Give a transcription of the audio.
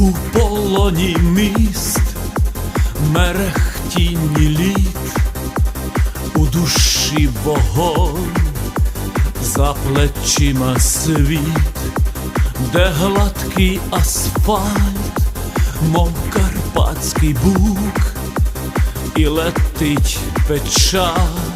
У полоні міст, мерехтінні літ, у душі вогонь, за плечима світ, де гладкий асфальт, мов карпатський бук, і летить печаль.